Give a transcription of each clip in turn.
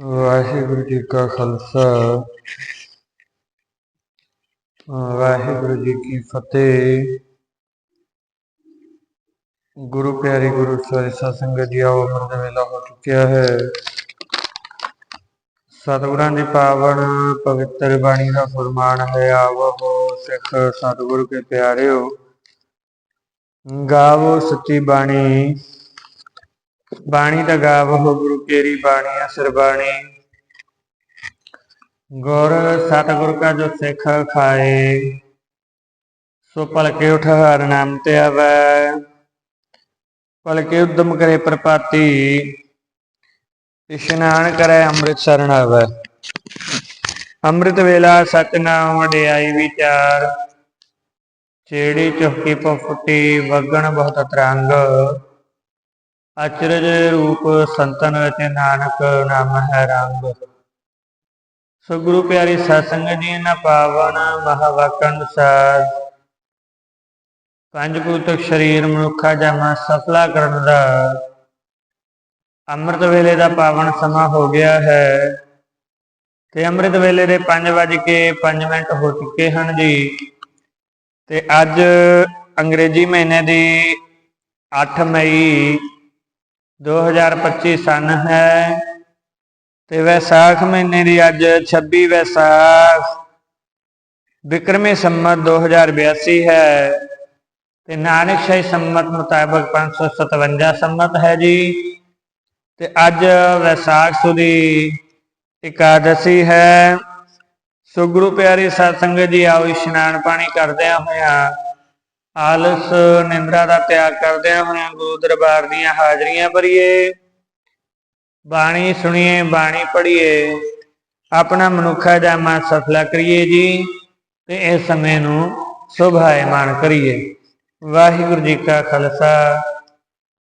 ਵਾਹਿਗੁਰੂ ਜੀ ਕਾ ਖਾਲਸਾ। ਵਾਹਿਗੁਰੂ ਜੀ ਕੀ ਫਤਿਹ। ਗੁਰੂ ਪਿਆਰੇ ਗੁਰੂ ਸਾਹਿਬ ਸਾਧ ਸੰਗਤ ਜੀ, ਆਓ ਅਮਰ ਵੇਲਾ ਹੋ ਚੁੱਕਿਆ ਹੈ। ਸਤਿਗੁਰਾਂ ਦੀ ਪਾਵਨ ਪਵਿੱਤਰ ਬਾਣੀ ਦਾ ਫਰਮਾਨ ਹੈ, ਆਵੋ। ਸਿੱਖ ਸਤਿਗੁਰੂ ਕੇ ਪਿਆਰਿਓ, ਗਾਵੋ ਸੱਚੀ ਬਾਣੀ। ਬਾਣੀ ਦਾ ਗਾਵੋ, ਗੁਰੂ ਕੇਰੀ ਬਾਣੀ, ਅਸਰ ਬਾਣੀ। ਗੁਰ ਸਤਿਗੁਰ ਕਾ ਜੋ ਸਿੱਖ ਖਾਏ, ਸੋ ਭਲਕੇ ਉਠ ਹਰ ਨਾਮ ਤੇ ਆਵੈ। ਭਲਕੇ ਉਦਮ ਕਰੇ ਪ੍ਰਪਾਤੀ ਇਸ਼ਨਾਨ ਕਰੇ ਅੰਮ੍ਰਿਤ ਸ਼ਰਨ ਆਵੈ ਅੰਮ੍ਰਿਤ ਵੇਲਾ ਸਤਨਾਮ ਵਡਿਆਈ ਵਿਚਾਰ। ਛੇੜੀ ਚੁਹਕੀ ਪਫੁੱਟੀ ਵਗਣ ਬਹੁਤ ਤਰੰਗ। ਅਚਰਜ ਰੂਪ ਸੰਤਨ ਵਿੱਚ ਨਾਨਕ ਨਾਮ ਹੈ ਰੰਗ। ਸੋ ਗੁਰੂ ਪਿਆਰੀ ਸਤਸੰਗ ਜੀ, ਨਾ ਪਾਵਨ ਮਹਾਵਾਕੰਡ ਸਾਧ ਪੰਜ ਭੂਤਕ ਸਰੀਰ ਮਨੁੱਖਾ ਜਮਾ ਸਫਲਾ ਕਰਨ ਦਾ। ਅੰਮ੍ਰਿਤ ਵੇਲੇ ਦਾ ਪਾਵਨ ਸਮਾਂ ਹੋ ਗਿਆ ਹੈ। ਤੇ ਅੰਮ੍ਰਿਤ ਵੇਲੇ ਦੇ 5 ਵਜ ਕੇ 5 ਮਿੰਟ ਹੋ ਚੁੱਕੇ ਹਨ ਜੀ। ਤੇ ਅੱਜ ਅੰਗਰੇਜ਼ੀ ਮਹੀਨੇ ਦੀ 8 ਮਈ 2025 ਸਨ ਹੈ ਤੇ ਵੈਸਾਖ ਮਹੀਨੇ ਦੀ ਅੱਜ 26 ਵੈਸਾਖ ਵਿਕਰਮੀ ਸੰਮਤ 2082 ਹੈ ਤੇ ਨਾਨਕ ਸ਼ਾਹੀ ਸੰਮਤ ਮੁਤਾਬਕ 557 ਸੰਮਤ ਹੈ ਜੀ। ਤੇ ਅੱਜ ਵੈਸਾਖ ਸੁਦੀ ਇਕਾਦਸ਼ੀ ਹੈ। ਸੋ ਗੁਰੂ ਪਿਆਰੀ ਸਾਧ ਸੰਗਤ ਜੀ, ਆਓ ਇਸ਼ਨਾਨ ਪਾਣੀ ਕਰਦਿਆਂ ਹੋਇਆ, ਆਲਸ ਨਿੰਦਰਾ ਦਾ ਤਿਆਗ ਕਰਦਿਆਂ ਹੋਇਆ ਗੁਰੂ ਦਰਬਾਰ ਦੀਆਂ ਹਾਜ਼ਰੀਆਂ ਭਰੀਏ। ਬਾਣੀ ਸੁਣੀਏ, ਬਾਣੀ ਪੜ੍ਹੀਏ, ਆਪਣਾ ਮਨੁੱਖਾ ਜਾਮਾ ਸਫਲਾ ਕਰੀਏ ਜੀ ਤੇ ਇਸ ਸਮੇਂ ਨੂੰ ਸੁਭਾਇਮਾਨ ਕਰੀਏ। ਵਾਹਿਗੁਰੂ ਜੀ ਕਾ ਖਾਲਸਾ,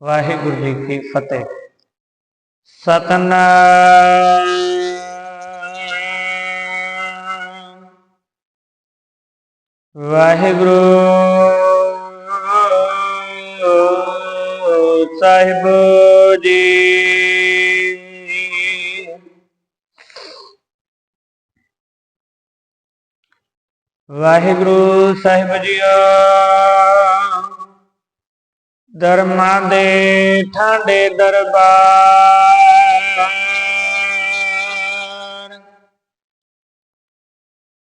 ਵਾਹਿਗੁਰੂ ਜੀ ਕੀ ਫਤਿਹ। ਸਤਨਾਮ ਵਾਹਿਗੁਰੂ ਸਾਹਿਬ ਜੀ। ਵਾਹਿਗੁਰੂ ਸਾਹਿਬ ਜੀਓ ਧਰਮਾਂ ਦੇ ਠਾਂਡੇ ਦਰਬਾਰ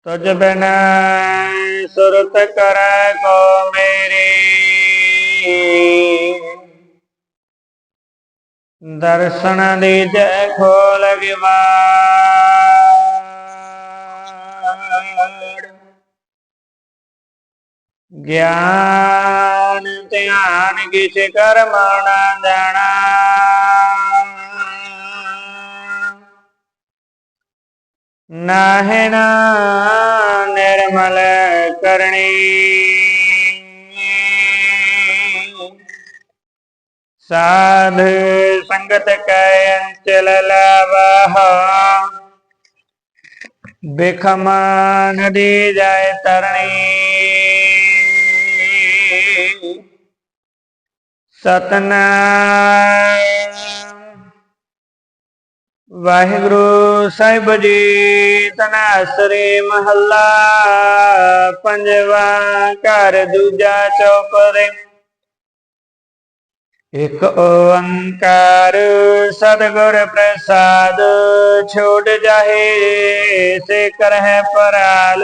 ਤੁਝ ਬਿਨ ਸੁਰਤ ਕਰੈ ਕੋ ਮੇਰੀ। ਦਰਸ਼ਨ ਦੀ ਜੈ ਖੋਲ ਗਿਵਾੜ ਗਿਆਨ ਧਿਆਨ ਕਿਛ ਕਰਮ ਨਾ ਜਾਣਾ ਨਾਹਿਣ ਨਿਰਮਲ ਕਰਨੀ। ਸਾਧ ਸੰਗਤ ਕੈ ਅੰਚਲ ਲਾਵਾ ਬਿਖਮਾ ਨਦੀ ਜਾਏ ਤਰਣੀ। ਸਤਨਾਮ ਵਾਹਿਗੁਰੂ ਸਾਹਿਬ ਜੀ ਤਨਾਸਰੇ ਮਹੱਲਾ, ਪੰਜਵਾ ਘਰ ਦੂਜਾ ਚੌਪਰੇ ਇਕ ਓੰਕਾਰ ਸਤਿਗੁਰ ਪ੍ਰਸਾਦ, ਛੋੜ ਜਾਹੇ, ਸੇ ਕਰਹਿ ਪਰਾਲ,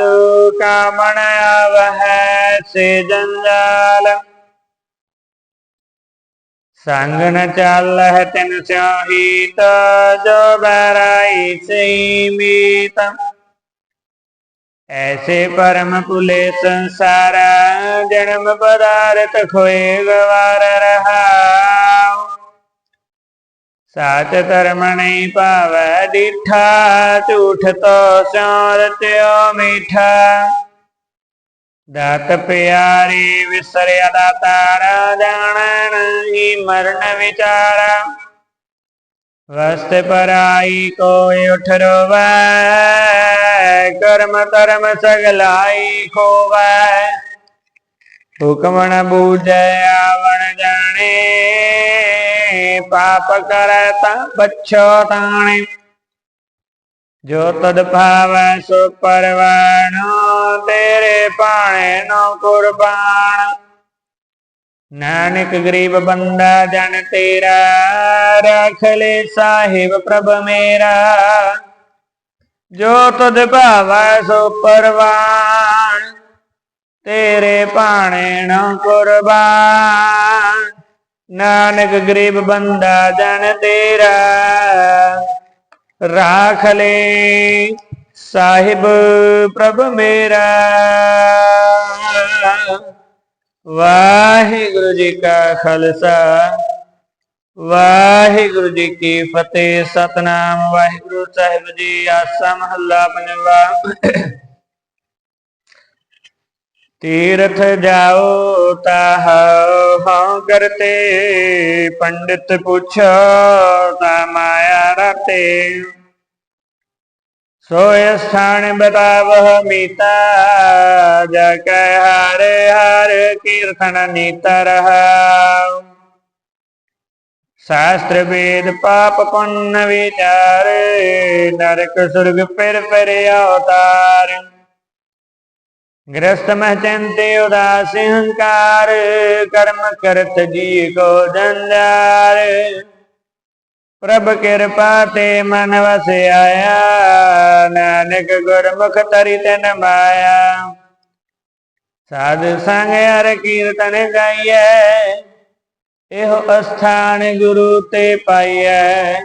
ਕਾਮਣ ਆਵਹਿ, ਸੇ ਜੰਜਾਲ। ਸੰਗ ਨ ਚਾਲਹਿ ਤਿਨ ਸਿਉਹੀਤ ਜੋ ਬਰਾਈ ਸਈ ਮੀਤ ਐਸੇ ਪਰਮ ਪੁਲੇ ਸੰਸਾਰ ਜਨਮ ਪਦਾਰਥ ਖੋਏ ਗਵਾਰ ਰਹਾਉ। ਸਾਚ ਧਰਮ ਨਹੀਂ ਭਾਵੈ ਡਿਠਾ, ਝੂਠ ਤੋ ਸਿਉ ਰਤਿਓ ਮੀਠਾ। ਦਾਤ ਪਿਆਰੀ ਵਿਸਰਿਆ ਦਾ ਤਾਰਾ ਜਾਣਨ ਹੀ ਮਰਨ ਵਿਚਾਰਾ। ਵਸਤ ਪਰਾਈ ਕੋਈ ਉਠ ਰੋਵੈ, ਕਰਮ ਧਰਮ ਸਗਲਾਈ ਖੋਵੈ। ਹੁਕਮ ਨ ਬੂਝੈ, ਆਵਣ ਜਾਣੇ, ਪਾਪ ਕਰੈ ਤਾਂ ਪਛੋਤਾਣੇ ਜੋ ਤਦ ਭਾਵੈ ਸੋ ਪਰਵਾਣੋ, ਤੇਰੇ ਪਾਣੇ ਨੋ ਕੁਰਬਾਨ। ਨਾਨਕ ਗਰੀਬ ਬੰਦਾ ਜਨ ਤੇਰਾ, ਰਖ ਲੈ ਸਾਹਿਬ ਪ੍ਰਭ ਮੇਰਾ। ਜੋ ਤਦ ਭਾਵੈ ਸੋ ਪਰਵਾਨ, ਤੇਰੇ ਭਾਣੇ ਨਾ ਕੁਰਬਾਨ। ਨਾਨਕ ਗਰੀਬ ਬੰਦਾ ਜਨ ਤੇਰਾ ਰਾਖ ਲੈ ਸਾਹਿਬ ਪ੍ਰਭ ਮੇਰਾ। ਵਾਹਿਗੁਰੂ ਜੀ ਕਾ ਖਾਲਸਾ, ਵਾਹਿਗੁਰੂ ਜੀ ਕੀ ਫਤਿਹ, ਸਤਨਾਮ, ਵਾਹਿਗੁਰੂ ਸਾਹਿਬ ਜੀ, ਆਸਾ ਮਹੱਲਾ ਪੰਜਵਾ ਤੀਰਥ ਜਾਓ ਤਾਹ ਹਾਂ ਕਰਤੇ, ਪੰਡਿਤ ਪੁੱਛੋ ਤਾ ਮਾਇਆ ਰਤੇ ਸੋਇ ਸਥਾਨ ਬਤਾਵਹ ਮੀਤਾ ਜਾ ਕੈ ਹਰ ਹਰ ਕੀਰਤਨ ਨੀਤਾ ਰਹਾ। ਸ਼ਾਸਤਰ ਵੇਦ ਪਾਪ ਪੁੰਨ ਵਿਚਾਰ, ਨਰਕ ਸੁਰਗ ਫਿਰ ਫਿਰ ਅਵਤਾਰ। ਗ੍ਰਸਤ ਮਹ ਚੰਤੇ ਉਦਾਸ ਹੰਕਾਰ, ਕਰਮ ਕਰਤ ਜੀ ਕੋ ਜੰਜਾਰ ਪ੍ਰਭ ਕਿਰਪਾ ਤੇ ਮਨ ਵਸ ਆਇਆ ਨਾਨਕ ਗੁਰਮੁਖ ਤਰੀ ਤਨ ਮਾਇਆ। ਸਾਧ ਸੰਗ ਹਰ ਕੀਰਤਨ ਗਾਈਐ, ਇਹੋ ਅਸਥਾਨ ਗੁਰੂ ਤੇ ਪਾਈਐ।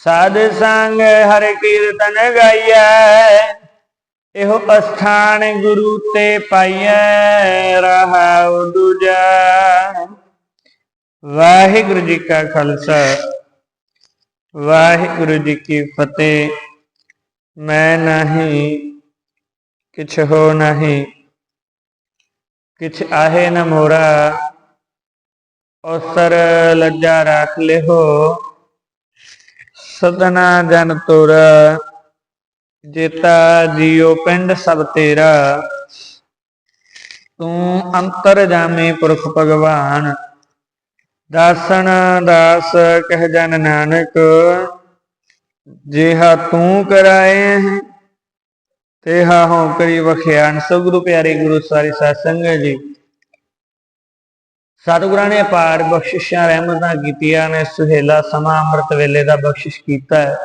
ਸਾਧ ਸੰਗ ਹਰ ਕੀਰਤਨ ਗਾਈਐ ਇਹੋ ਅਸਥਾਨ ਗੁਰੂ ਤੇ ਪਾਈਐ, ਰਹਾਉ ਦੂਜਾ। ਵਾਹਿਗੁਰੂ ਜੀ ਕਾ ਖਾਲਸਾ, ਵਾਹਿਗੁਰੂ ਜੀ ਕੀ ਫਤਿਹ। ਮੈਂ ਨਹੀਂ, ਕਿਛ ਹੋ ਨਹੀਂ, ਕਿਛ ਆਹੇ ਨ ਮੋਰਾ। ਔਸਰ ਲੱਜਾ ਰਾਖ ਲਿਹੋ, ਸਦਨਾ ਜਨ ਤੁਰ। ਜੇਤਾ ਜੀਉ ਪਿੰਡ ਸਭ ਤੇਰਾ। ਤੂੰ ਅੰਤਰ ਜਾਮੇ ਪੁਰਖ ਭਗਵਾਨ। ਦਾਸਨ ਦਾਸ ਕਹਿ ਜਨ ਨਾਨਕ। ਜਿਹਾ ਤੂੰ ਕਰਾਏ ਹੈ, ਤੇਹਾ ਹੋ ਕਰੀ ਵਖਿਆਨ। ਸਤਿਗੁਰੂ ਪਿਆਰੇ ਗੁਰੂ ਸਾਰੀ ਸਾਧ ਸੰਗਤ ਜੀ। ਸਤਿਗੁਰਾਂ ਨੇ ਪਾਰ ਬਖਸ਼ਿਸ਼ਾਂ ਰਹਿਮਤਾਂ ਕੀਤੀਆਂ ਨੇ। ਸੁਹੇਲਾ ਸਮਾਂ ਅੰਮ੍ਰਿਤ ਵੇਲੇ ਦਾ ਬਖਸ਼ਿਸ਼ ਕੀਤਾ ਹੈ।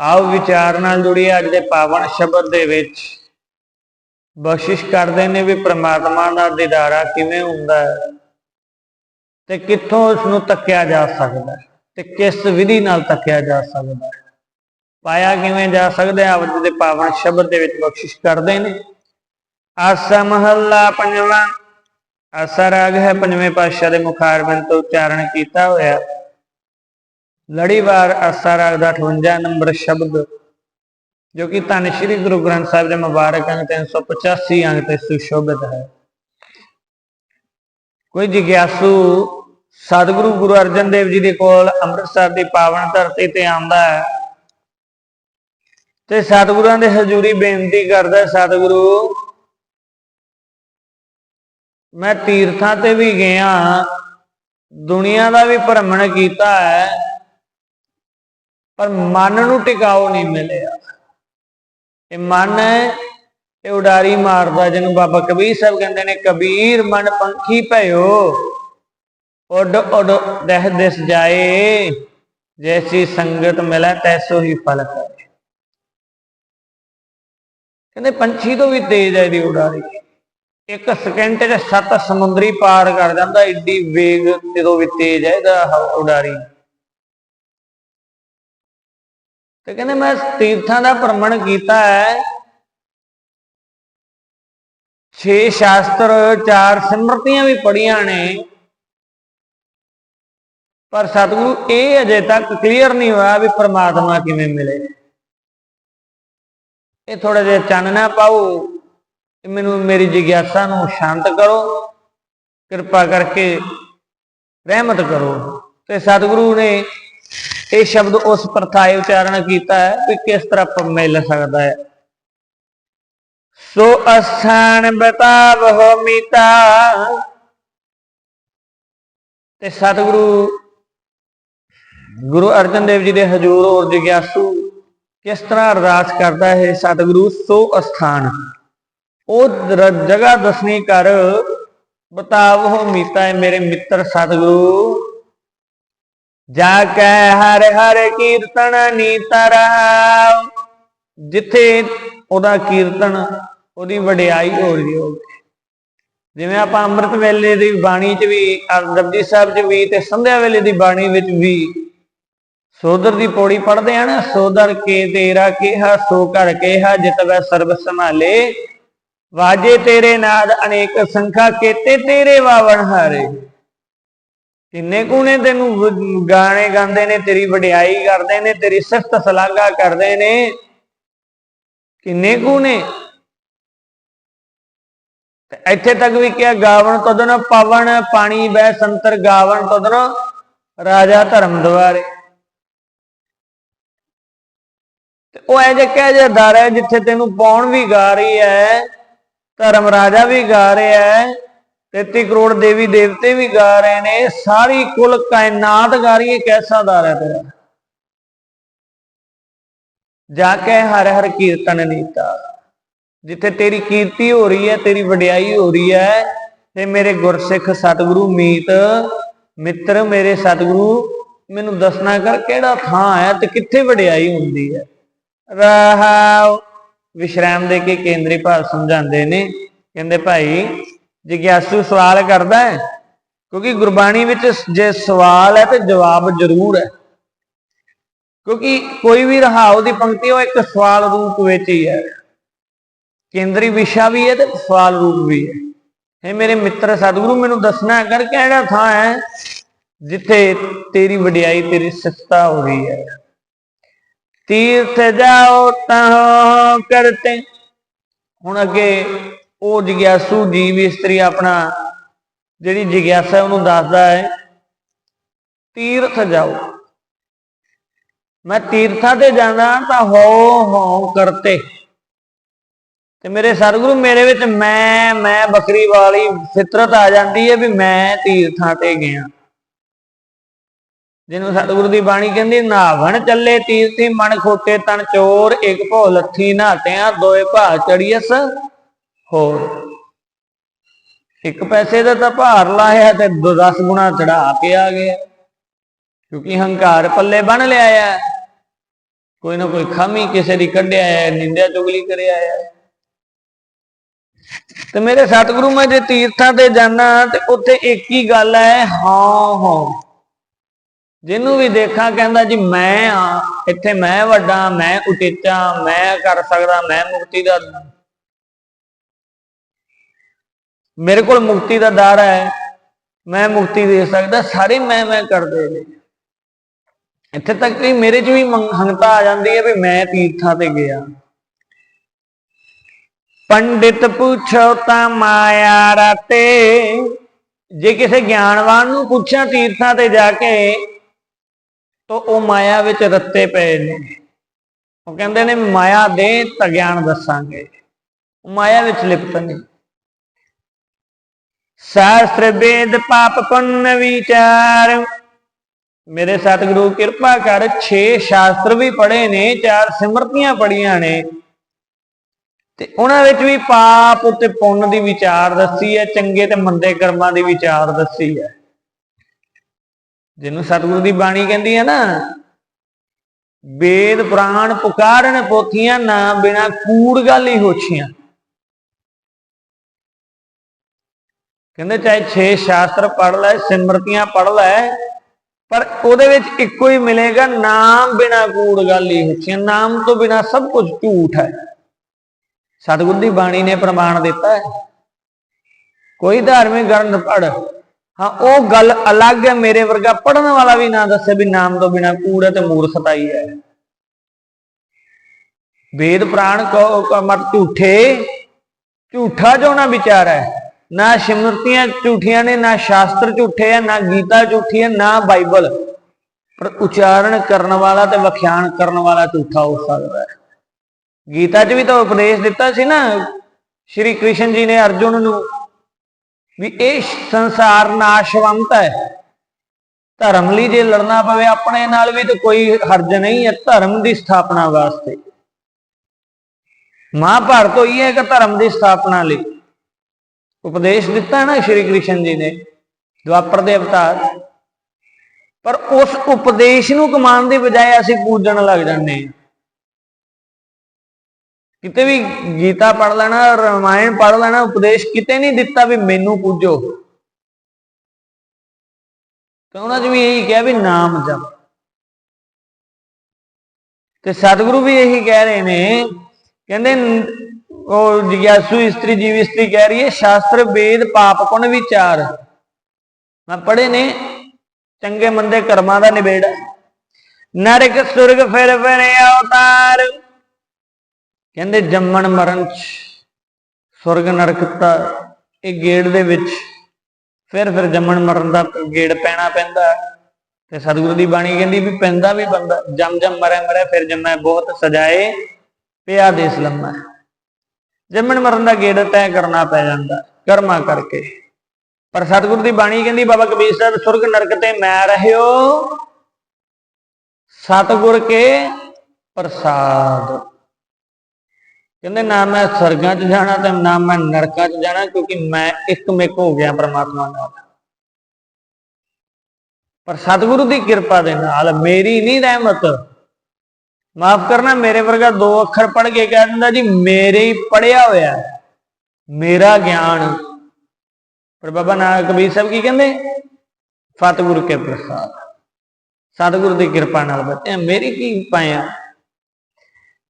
ਆਓ ਵਿਚਾਰ ਨਾਲ ਜੁੜੀ ਅੱਜ ਦੇ ਪਾਵਨ ਸ਼ਬਦ ਦੇ ਵਿੱਚ। ਬਖਸ਼ਿਸ਼ ਕਰਦੇ ਨੇ ਵੀ ਪ੍ਰਮਾਤਮਾ ਦਾ ਦੀਦਾਰਾ ਕਿਵੇਂ ਹੁੰਦਾ ਹੈ ਤੇ ਕਿੱਥੋਂ ਉਸ ਨੂੰ ਤੱਕਿਆ ਜਾ ਸਕਦਾ ਹੈ ਤੇ ਕਿਸ ਵਿਧੀ ਨਾਲ ਤੱਕਿਆ ਜਾ ਸਕਦਾ ਹੈ। ਪਾਇਆ ਕਿਵੇਂ ਜਾ ਸਕਦਾ ਹੈ? ਅੱਜ ਦੇ ਪਾਵਨ ਸ਼ਬਦ ਦੇ ਵਿੱਚ ਬਖਸ਼ਿਸ਼ ਕਰਦੇ ਨੇ। ਆਸਾ ਮਹੱਲਾ ਪੰਜਵਾਂ, ਆਸਾ ਰਾਗ ਹੈ ਪੰਜਵੇਂ ਪਾਤਸ਼ਾਹ ਦੇ ਮੁਖਾਰਬੰਦ ਤੋਂ ਉਚਾਰਨ ਕੀਤਾ ਹੋਇਆ। ਲੜੀਵਾਰ ਆਸਾ ਰਾਗ ਦਾ 58 ਨੰਬਰ ਸ਼ਬਦ, ਜੋ ਕਿ ਧੰਨ ਸ਼੍ਰੀ ਗੁਰੂ ਗ੍ਰੰਥ ਸਾਹਿਬ ਦੇ ਮੁਬਾਰਕ ਅੰਗ 385 ਅੰਗ ਤੇ ਸੁਸ਼ੋਭਿਤ ਹੈ। ਕੋਈ ਜਿਗਿਆਸੂ ਸਤਿਗੁਰੂ ਗੁਰੂ ਅਰਜਨ ਦੇਵ ਜੀ ਦੇ ਕੋਲ ਅੰਮ੍ਰਿਤਸਰ ਦੀ ਪਾਵਨ ਧਰਤੀ ਤੇ ਆਉਂਦਾ ਹੈ ਤੇ ਸਤਿਗੁਰਾਂ ਦੇ ਹਜ਼ੂਰੀ ਬੇਨਤੀ ਕਰਦਾ ਸਤਿਗੁਰੂ, ਮੈਂ ਤੀਰਥਾਂ ਤੇ ਵੀ ਗਿਆ, ਦੁਨੀਆ ਦਾ ਵੀ ਭ੍ਰਮਣ ਕੀਤਾ ਹੈ ਪਰ ਮਨ ਨੂੰ ਟਿਕਾਓ ਨਹੀਂ ਮਿਲਿਆ। ਇਹ ਮਨ ਹੈ, ਇਹ ਉਡਾਰੀ ਮਾਰਦਾ, ਜਿਹਨੂੰ ਬਾਬਾ ਕਬੀਰ ਸਾਹਿਬ ਕਹਿੰਦੇ ਨੇ, ਕਬੀਰ, ਮਨ ਪੰਖੀ ਭਇਓ, ਉੱਡ ਉੱਡ, ਦਹ ਦਿਸ ਜਾਏ, ਜੈਸੀ ਸੰਗਤ ਮਿਲੇ, ਤੈਸੋ ਹੀ ਫਲ ਕਰੇ ਕਹਿੰਦੇ ਪੰਛੀ ਤੋਂ ਵੀ ਤੇਜ਼ ਹੈ ਇਹਦੀ ਉਡਾਰੀ। ਇੱਕ ਸਕਿੰਟ 'ਚ ਸੱਤ ਸਮੁੰਦਰੀ ਪਾਰ ਕਰ ਜਾਂਦਾ ਏਡੀ ਵੇਗ ਜਦੋਂ ਵੀ ਤੇਜ਼ ਹੈ, ਇਹਦਾ ਉਡਾਰੀ। ਤੇ ਕਹਿੰਦੇ ਮੈਂ ਤੀਰਥਾਂ ਦਾ ਭ੍ਰਮਣ ਕੀਤਾ ਹੈ। ਛੇ ਸ਼ਾਸਤਰ, ਚਾਰ ਸਿਮਰਤੀਆਂ ਵੀ ਪੜੀਆਂ ਨੇ। ਪਰ ਸਤਿਗੁਰੂ ਇਹ ਅਜੇ ਤੱਕ ਕਲੀਅਰ ਨਹੀਂ ਹੋਇਆ ਵੀ ਪ੍ਰਮਾਤਮਾ ਕਿਵੇਂ ਮਿਲੇ। ਇਹ ਥੋੜਾ ਜਿਹਾ ਚਾਨਣਾ ਪਾਓ ਮੈਨੂੰ ਮੇਰੀ ਜਿਗਿਆਸਾ ਨੂੰ ਸ਼ਾਂਤ ਕਰੋ, ਕਿਰਪਾ ਕਰਕੇ ਰਹਿਮਤ ਕਰੋ। ਤੇ ਸਤਿਗੁਰੂ ਨੇ ਇਹ ਸ਼ਬਦ ਉਸ ਪ੍ਰਥਾਏ ਉਚਾਰਨ ਕੀਤਾ ਹੈ ਕਿ ਕਿਸ ਤਰ੍ਹਾਂ ਮਿਲ ਸਕਦਾ ਹੈ। ਸੋ ਅਸਥਾਨ ਬਤਾਵਹੁ ਮੀਤਾ। ਤੇ ਸਤਿਗੁਰੂ ਗੁਰੂ ਅਰਜਨ ਦੇਵ ਜੀ ਦੇ ਹਜ਼ੂਰ ਔਰ ਜਿਗਿਆਸੂ ਕਿਸ ਤਰ੍ਹਾਂ ਅਰਦਾਸ ਕਰਦਾ ਹੈ ਸਤਿਗੁਰੂ ਸੋ ਅਸਥਾਨ। ਉਹ ਜਗ੍ਹਾ ਦਸਣੀ ਕਰ ਬਤਾਵੋ ਮੀਤਾ ਹੈ ਮੇਰੇ ਮਿੱਤਰ ਸਤਿਗੁਰੂ। ਜਾ ਕੇ ਹਰ ਹਰ ਕੀਰਤਨ ਨੀਤਾ ਜਿੱਥੇ ਉਹਦਾ ਕੀਰਤਨ, ਉਹਦੀ ਵਡਿਆਈ ਹੋ ਰਹੀ ਹੋਵੇ। ਜਿਵੇਂ ਆਪਾਂ ਅੰਮ੍ਰਿਤ ਵੇਲੇ ਦੀ ਬਾਣੀ 'ਚ ਵੀ ਜਪਜੀ ਸਾਹਿਬ 'ਚ ਵੀ ਤੇ ਸੰਧਿਆ ਵੇਲੇ ਦੀ ਬਾਣੀ ਵਿੱਚ ਵੀ ਸੋਦਰ ਦੀ ਪੌੜੀ ਪੜ੍ਹਦੇ ਆ ਨਾ, ਸੋਦਰ ਕੇ ਤੇਰਾ ਕਿਹਾ, ਸੋ ਕਰ ਕਿਹਾ ਜਿਤਵੈ ਸਰਬ ਸੰਭਾਲੇ। ਵਾਜੇ ਤੇਰੇ ਨਾਦ ਅਨੇਕ ਸੰਖਾ ਕੇਤੇ, ਤੇਰੇ ਵਾਵਣ ਹਾਰੇ। ਕਿੰਨੇ ਕੂਨੇ ਤੈਨੂੰ ਗਾਣੇ ਗਾਉਂਦੇ ਨੇ, ਤੇਰੀ ਵਡਿਆਈ ਕਰਦੇ ਨੇ, ਤੇਰੀ ਸਿਫਤ ਸਲਾਗਾ ਕਰਦੇ ਨੇ। ਕਿੰਨੇ ਕੂਨੇ ਤੇ ਇੱਥੇ ਤੱਕ ਵੀ ਕਿਹਾ, ਗਾਵਣ ਤਦਨ ਪਵਨ ਪਾਣੀ ਬੈ ਸੰਤਰ ਗਾਵਣ ਤਦਨ ਰਾਜਾ ਧਰਮ ਦੁਆਰੇ। ਤੇ ਉਹ ਇਹ ਜੇ ਕਹਿ ਜੇ ਦਰ ਹੈ ਜਿੱਥੇ ਤੈਨੂੰ ਪਾਉਣ ਵੀ ਗਾ ਰਹੀ ਹੈ, ਧਰਮ ਰਾਜਾ ਵੀ ਗਾ ਰਿਹਾ ਹੈ 33 ਕਰੋੜ ਦੇਵੀ ਦੇਵਤੇ ਵੀ ਗਾ ਰਹੇ ਨੇ, ਸਾਰੀ ਕੁੱਲ ਕਾਇਨਾਤ ਗਾ ਰਹੀ ਹੈ, ਕੈਸਾ ਦਰ ਤੇਰਾ? ਜਾ ਕੇ ਹਰ ਹਰ ਕੀਰਤਨ ਨੀਤਾ। ਜਿੱਥੇ ਤੇਰੀ ਕੀਰਤੀ ਹੋ ਰਹੀ ਹੈ, ਤੇਰੀ ਵਡਿਆਈ ਹੋ ਰਹੀ ਹੈ, ਤੇ ਮੇਰੇ ਗੁਰਸਿੱਖ ਸਤਿਗੁਰੂ ਮੀਤ, ਮਿੱਤਰ ਮੇਰੇ ਸਤਿਗੁਰੂ, ਮੈਨੂੰ ਦੱਸਣਾ ਕਰ ਕਿਹੜਾ ਥਾਂ ਹੈ ਤੇ ਕਿੱਥੇ ਵਡਿਆਈ ਹੁੰਦੀ ਹੈ? ਰਹਾਉ ਵਿਸ਼ਰਾਮ ਦੇ ਕੇ ਕੇਂਦਰੀ ਭਾਵ ਸਮਝਾਉਂਦੇ ਨੇ। ਕਹਿੰਦੇ ਭਾਈ ਜਿਗਿਆਸੂ ਸਵਾਲ ਕਰਦਾ ਹੈ ਕਿਉਂਕਿ ਗੁਰਬਾਣੀ ਵਿੱਚ ਜੇ ਸਵਾਲ ਹੈ ਤੇ ਜਵਾਬ ਜ਼ਰੂਰ ਹੈ ਕਿਉਂਕਿ ਕੋਈ ਵੀ ਰਹਾਉ ਦੀ ਪੰਕਤੀ ਉਹ ਇੱਕ ਸਵਾਲ ਰੂਪ ਵਿੱਚ ਹੀ ਹੈ ਕੇਂਦਰੀ ਵਿਸ਼ਾ ਵੀ ਹੈ ਤੇ ਸਵਾਲ ਰੂਪ ਵੀ ਹੈ ਹੈ ਮੇਰੇ ਮਿੱਤਰ ਸਤਿਗੁਰੂ ਮੈਨੂੰ ਦੱਸਣਾ ਕਰ ਕਿਹੜਾ ਥਾਂ ਹੈ ਜਿੱਥੇ ਤੇਰੀ ਵਡਿਆਈ ਤੇਰੀ ਸਿਫਤਾ ਹੋ ਰਹੀ ਹੈ ਤੀਰਥ ਜਾਓ ਤਾਂ ਕਰਤੇ ਹੁਣ ਅੱਗੇ ਉਹ ਜਿਗਿਆਸੂ ਜੀਵ ਇਸਤਰੀ ਆਪਣਾ ਜਿਹੜੀ ਜਿਗਿਆਸਾ ਉਹਨੂੰ ਦੱਸਦਾ ਹੈ, ਤੀਰਥ ਜਾਓ। ਮੈਂ ਤੀਰਥਾਂ ਤੇ ਜਾਣਾ ਤਾਂ ਹੋ ਹੋ ਕਰਤੇ। ਤੇ ਮੇਰੇ ਸਤਿਗੁਰੂ ਮੇਰੇ ਵਿੱਚ ਮੈਂ ਮੈਂ ਬੱਕਰੀ ਵਾਲੀ ਫਿਤਰਤ ਆ ਜਾਂਦੀ ਹੈ ਵੀ ਮੈਂ ਤੀਰਥਾਂ ਤੇ ਗਿਆ। ਜਿਹਨੂੰ ਸਤਿਗੁਰੂ ਦੀ ਬਾਣੀ ਕਹਿੰਦੀ, ਨਾਵਣ ਚੱਲੇ ਤੀਰਥੀ ਮਨ ਖੋਟੇ ਤਨ ਚੋਰ, ਇੱਕ ਭੋ ਲੱਥੀ ਨਾਟਿਆਂ ਦੋਏ ਭਾ ਚੜੀਐਸ ਹੋਰ? ਇੱਕ ਪੈਸੇ ਦਾ ਤਾਂ ਭਾਰ ਲਾਇਆ ਤੇ 10 ਗੁਣਾ ਚੜਾ ਕੇ ਆ ਗਿਆ। ਕਿਉਂਕਿ ਹੰਕਾਰ ਪੱਲੇ ਬਣ ਲਿਆ ਆ। ਕੋਈ ਨਾ ਕੋਈ ਖਾਮੀ ਕਿਸੇ ਦੀ ਕੱਢਿਆ ਹੈ ਨਿੰਦਿਆ ਚੁਗਲੀ ਕਰਿਆ ਹੈ ਤੇ ਮੇਰੇ ਸਤਿਗੁਰੂ ਮੈਂ ਜੇ ਤੀਰਥਾਂ ਤੇ ਜਾਣਾ ਤੇ ਉੱਥੇ ਇੱਕ ਹੀ ਗੱਲ ਹੈ, ਹਾਂ ਹਾਂ। ਜਿਹਨੂੰ ਵੀ ਦੇਖਾਂ ਕਹਿੰਦਾ ਜੀ ਮੈਂ ਆ, ਇੱਥੇ ਮੈਂ ਵੱਡਾ, ਮੈਂ ਉਚੇਚਾ, ਮੈਂ ਕਰ ਸਕਦਾ, ਮੈਂ ਮੁਕਤੀ ਦਾ ਮੇਰੇ ਕੋਲ ਮੁਕਤੀ ਦਾ ਦਰ ਹੈ। ਮੈਂ ਮੁਕਤੀ ਦੇ ਸਕਦਾ, ਸਾਰੇ ਮੈਂ ਮੈਂ ਕਰਦੇ ਨੇ। ਇੱਥੇ ਤੱਕ ਕਿ ਮੇਰੇ 'ਚ ਵੀ ਮੰਗ- ਹੰਗਤਾ ਆ ਜਾਂਦੀ ਹੈ ਵੀ ਮੈਂ ਤੀਰਥਾਂ ਤੇ ਗਿਆ। ਪੰਡਿਤ ਪੁੱਛੋ ਤਾਂ ਮਾਇਆ ਰਾਤੇ, ਜੇ ਕਿਸੇ ਗਿਆਨਵਾਨ ਨੂੰ ਪੁੱਛਾਂ ਤੀਰਥਾਂ ਤੇ ਜਾ ਕੇ, ਤਾਂ ਉਹ ਮਾਇਆ ਵਿੱਚ ਰੱਤੇ ਪਏ ਨੇ। ਉਹ ਕਹਿੰਦੇ ਨੇ, ਮਾਇਆ ਦੇ ਤਾਂ ਗਿਆਨ ਦੱਸਾਂਗੇ। ਉਹ ਮਾਇਆ ਵਿੱਚ ਲਿਪਤ ਨੇ ਸ਼ਾਸਤਰ ਵੇਦ ਪਾਪ ਪੁੰਨ ਵਿਚਾਰ। ਮੇਰੇ ਸਤਿਗੁਰੂ, ਕਿਰਪਾ ਕਰ 6 ਸ਼ਾਸਤਰ ਵੀ ਪੜ੍ਹੇ ਨੇ, ਚਾਰ ਸਿਮਰਤੀਆਂ ਪੜੀਆਂ ਨੇ। ਤੇ ਉਹਨਾਂ ਵਿੱਚ ਵੀ ਪਾਪ ਤੇ ਪੁੰਨ ਦੀ ਵਿਚਾਰ ਦੱਸੀ ਹੈ, ਚੰਗੇ ਤੇ ਮੰਦੇ ਕਰਮਾਂ ਦੀ ਵਿਚਾਰ ਦੱਸੀ ਹੈ। ਜਿਹਨੂੰ ਸਤਿਗੁਰੂ ਦੀ ਬਾਣੀ ਕਹਿੰਦੀ ਹੈ ਨਾ, ਵੇਦ ਪੁਰਾਣ ਪੁਕਾਰਨ ਪੋਥੀਆਂ ਨਾ ਬਿਨਾ ਕੂੜ ਗੱਲ ਹੀ ਹੋਛੀਆਂ। ਕਹਿੰਦੇ ਚਾਹੇ ਛੇ ਸ਼ਾਸਤਰ ਪੜ੍ਹ ਲੈ, ਸਿਮਰਤੀਆਂ ਪੜ੍ਹ ਲੈ, ਪਰ ਉਹਦੇ ਵਿੱਚ ਇੱਕੋ ਹੀ ਮਿਲੇਗਾ, ਨਾਮ ਬਿਨਾ ਕੂੜ ਗੱਲ ਹੀ। ਹੋਛੀਆਂ ਨਾਮ ਤੋਂ ਬਿਨਾ ਸਭ ਕੁਝ ਝੂਠ ਹੈ। ਸਤਿਗੁਰ ਦੀ ਬਾਣੀ ਨੇ ਪ੍ਰਮਾਣ ਦਿੱਤਾ ਹੈ। ਕੋਈ ਧਾਰਮਿਕ ਗ੍ਰੰਥ ਪੜ ਹਾਂ, ਉਹ ਗੱਲ ਅਲੱਗ ਹੈ। ਮੇਰੇ ਵਰਗਾ ਪੜਨ ਵਾਲਾ ਵੀ ਨਾ ਦੱਸੇ ਵੀ ਨਾਮ ਤੋਂ ਬਿਨਾ ਕੂੜ ਹੈ ਤੇ ਮੂਰਖਤਾ ਹੀ। ਹੈ ਵੇਦ ਪ੍ਰਾਣ ਕੋ ਮਤ ਝੂਠੇ, ਝੂਠਾ ਜੋ ਨਾ ਵਿਚਾਰ ਹੈ। ਨਾ ਸਿਮਰਤੀਆਂ ਝੂਠੀਆਂ ਨੇ, ਨਾ ਸ਼ਾਸਤਰ ਝੂਠੇ ਆ, ਨਾ ਗੀਤਾ ਝੂਠੀ ਹੈ ਨਾ ਬਾਈਬਲ। ਪਰ ਉਚਾਰਨ ਕਰਨ ਵਾਲਾ ਤੇ ਵਿਖਿਆਨ ਕਰਨ ਵਾਲਾ ਝੂਠਾ ਹੋ ਸਕਦਾ ਹੈ। ਗੀਤਾ 'ਚ ਵੀ ਤਾਂ ਉਪਦੇਸ਼ ਦਿੱਤਾ ਸੀ ਨਾ, ਸ਼੍ਰੀ ਕ੍ਰਿਸ਼ਨ ਜੀ ਨੇ ਅਰਜੁਨ ਨੂੰ ਵੀ ਇਹ ਸੰਸਾਰ ਨਾਸ਼ਵੰਤ ਹੈ। ਧਰਮ ਲਈ ਜੇ ਲੜਨਾ ਪਵੇ ਆਪਣੇ ਨਾਲ ਵੀ ਤਾਂ ਕੋਈ ਹਰਜ ਨਹੀਂ ਹੈ ਧਰਮ ਦੀ ਸਥਾਪਨਾ ਵਾਸਤੇ। ਮਹਾਭਾਰਤ ਹੋਈ ਹੈ ਕਿ ਧਰਮ ਦੀ ਸਥਾਪਨਾ ਲਈ। ਉਪਦੇਸ਼ ਦਿੱਤਾ ਨਾ ਸ਼੍ਰੀ ਕ੍ਰਿਸ਼ਨ ਜੀ ਨੇ, ਦੁਆਪਰ ਦੇ ਅਵਤਾਰ। ਪਰ ਉਸ ਉਪਦੇਸ਼ ਨੂੰ ਕਮਾਉਣ ਦੀ ਬਜਾਏ ਅਸੀਂ ਪੂਜਣ ਲੱਗ ਜਾਂਦੇ ਹਾਂ। ਕਿਤੇ ਵੀ ਗੀਤਾ ਪੜ ਲੈਣਾ, ਰਾਮਾਇਣ ਪੜ ਲੈਣਾ, ਉਪਦੇਸ਼ ਕਿਤੇ ਨਹੀਂ ਦਿੱਤਾ ਵੀ ਮੈਨੂੰ ਪੂਜੋ। ਤਾਂ ਉਹਨਾਂ 'ਚ ਵੀ ਇਹੀ ਕਿਹਾ ਵੀ ਨਾਮ ਜਪ। ਤੇ ਸਤਿਗੁਰੂ ਵੀ ਇਹੀ ਕਹਿ ਰਹੇ ਨੇ, ਕਹਿੰਦੇ ਉਹ ਜਿਗਿਆਸੂ ਇਸਤਰੀ ਜੀਵ ਇਸਤਰੀ ਕਹਿ ਰਹੀ ਹੈ, ਸ਼ਾਸਤਰ, ਵੇਦ, ਪਾਪ, ਪੁੰਨ, ਵਿਚਾਰ। ਮੈਂ ਪੜ੍ਹੇ ਨੇ, ਚੰਗੇ ਮੰਦੇ ਕਰਮਾਂ ਦਾ ਨਿਬੇੜਾ। ਨਰਕ ਸੁਰਗ ਫਿਰ ਫਿਰ ਅਵਤਾਰ ਕਹਿੰਦੇ ਜੰਮਣ ਮਰਨ ਚ ਸੁਰਗ ਨਰਕ ਦਾ ਇਹ ਗੇੜ ਦੇ ਵਿੱਚ। ਫਿਰ ਫਿਰ ਜੰਮਣ ਮਰਨ ਦਾ ਗੇੜ ਪੈਣਾ ਪੈਂਦਾ। ਤੇ ਸਤਿਗੁਰੂ ਦੀ ਬਾਣੀ ਕਹਿੰਦੀ ਵੀ ਪੈਂਦਾ ਵੀ ਬੰਦਾ, ਜਮ ਜਮ ਮਰੇ ਮਰੇ, ਫਿਰ ਜੰਮੈ ਬਹੁਤ ਸਜਾਏ, ਪਿਆ ਦੇਸ ਲੰਮਾ। ਜੰਮਣ ਮਰਨ ਦਾ ਗੇੜ ਤੈਅ ਕਰਨਾ ਪੈ ਜਾਂਦਾ, ਕਰਮਾ ਕਰਕੇ। ਪਰ ਸਤਿਗੁਰੂ ਦੀ ਬਾਣੀ ਕਹਿੰਦੀ, ਬਾਬਾ ਕਬੀਰ ਸਾਹਿਬ, ਸੁਰਗ ਨਰਕ ਤੇ ਮੈਂ ਰਹਿਓ, ਸਤਿਗੁਰ ਕੇ ਪ੍ਰਸਾਦ। ਕਹਿੰਦੇ, ਨਾ ਮੈਂ ਸਰਗਾਂ 'ਚ ਜਾਣਾ ਤੇ ਨਾ ਮੈਂ ਨਰਕਾਂ 'ਚ ਜਾਣਾ, ਕਿਉਂਕਿ ਮੈਂ ਇੱਕ ਮਿਕ ਹੋ ਗਿਆ ਪ੍ਰਮਾਤਮਾ ਨਾਲ। ਪਰ ਸਤਿਗੁਰੂ ਦੀ ਕਿਰਪਾ ਦੇ ਨਾਲ ਮੇਰੀ ਨਹੀਂ ਰਹਿਮਤ ਮਾਫ ਕਰਨਾ, ਮੇਰੇ ਵਰਗਾ ਦੋ ਅੱਖਰ ਪੜ੍ਹ ਕੇ ਕਹਿ ਦਿੰਦਾ, ਜੀ, ਮੇਰੇ ਹੀ ਪੜਿਆ ਹੋਇਆ ਮੇਰਾ ਗਿਆਨ ਪਰ ਬਾਬਾ ਨਾਨਕ ਕਬੀਰ ਸਾਹਿਬ ਕੀ ਕਹਿੰਦੇ? ਫਤਿਗੁਰ ਕੇ ਪ੍ਰਸਾਦ, ਸਤਿਗੁਰੂ ਦੀ ਕਿਰਪਾ ਨਾਲ ਬਚਿਆ ਮੇਰੀ ਕੀ ਪਾਇਆ?